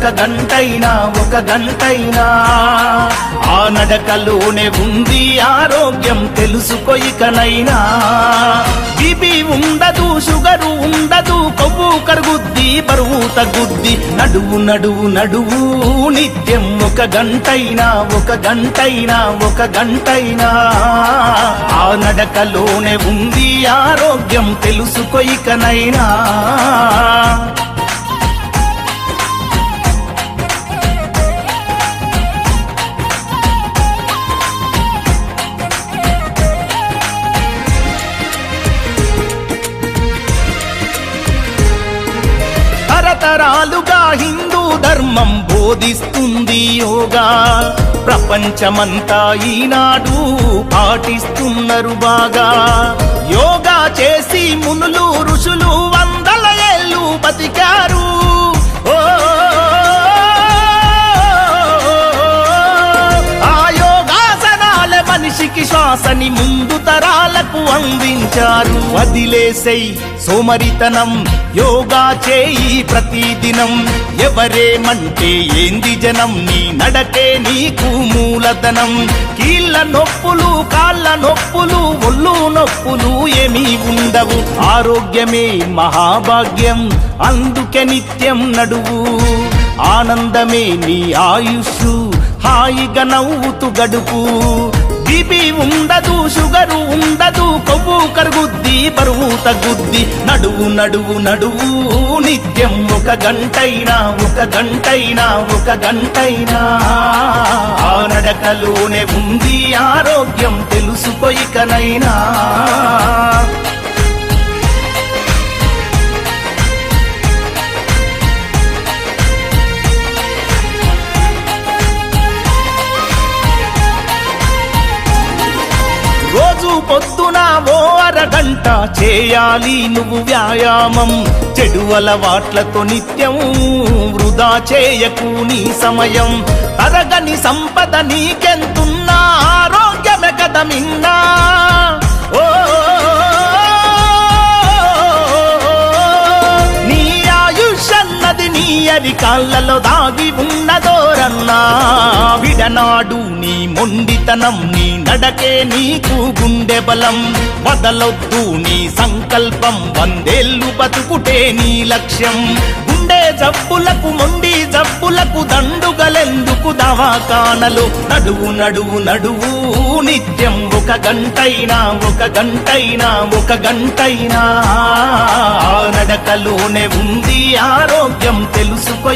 ఒక గంటైనా ఒక గంటైనా. ఆ నడకలోనే ఉంది ఆరోగ్యం తెలుసుకోయికనైనా బీపీ ఉండదు షుగరు ఉండదు కొవ్వు కరుగుద్ది బరువు తగ్గుద్ది. నడువు నడువు నడువు నిత్యం ఒక గంటైనా ఒక గంటైనా ఒక గంటైనా. ఆ నడకలోనే ఉంది ఆరోగ్యం తెలుసుకోయికనైనా తరతరాలుగా హిందూ ధర్మం బోధిస్తుంది యోగా. ప్రపంచమంతా ఈనాడు పాటిస్తున్నారు బాగా. యోగా చేసి మునులు ఋషులు మనిషికి శ్వాసని ముందు తరాలకు అందించారు. వదిలేసై సోమరితనం యోగా చేయి ప్రతిదినం. ఎవరేమంటే ఏంది జనం నీ నడకే నీకు మూలధనం. కీళ్ళ నొప్పులు కాళ్ళ నొప్పులు ఒళ్ళు నొప్పులు ఏమీ ఉండవు. ఆరోగ్యమే మహాభాగ్యం అందుకే నిత్యం నడువు. ఆనందమే నీ ఆయుష్ హాయిగా నవ్వుతూ గడుపు. బీపీ ఉండదు షుగరు ఉండదు కొవ్వు కరుగుద్ది బరువు తగ్గుద్ది. నడువు నడువు నడువు నిత్యం ఒక గంటైనా ఒక గంటైనా ఒక గంటైనా. ఆ నడకలోనే ఉంది ఆరోగ్యం తెలుసుకోయికనైనా పొద్దున ఓ అరగంట చేయాలి నువ్వు వ్యాయామం. చెడు అలవాట్లతో నిత్యం వృధా చేయకు నీ సమయం. తరగని సంపద నీకెంతున్నా ఆరోగ్యమే కదా మిన్నా. ఓ నీ ఆయుష్ అన్నది నీ అరి కాళ్ళలో దాగి ఉన్నదోరన్నా విడనాడు నీ మొండితనం నీ నడకే నీకు గుండె బలం. వదలొద్దు నీ సంకల్పం వందేళ్ళు బతుకుటే నీ లక్ష్యం. గుండె జబ్బులకు మొండి జబ్బులకు దండుగలెందుకు దవాఖానలు? నడువు నడువు నడువు నిత్యం ఒక గంటైనా ఒక గంటైనా ఒక గంటైనా. నడకలోనే ఉంది ఆరోగ్యం తెలుసుకో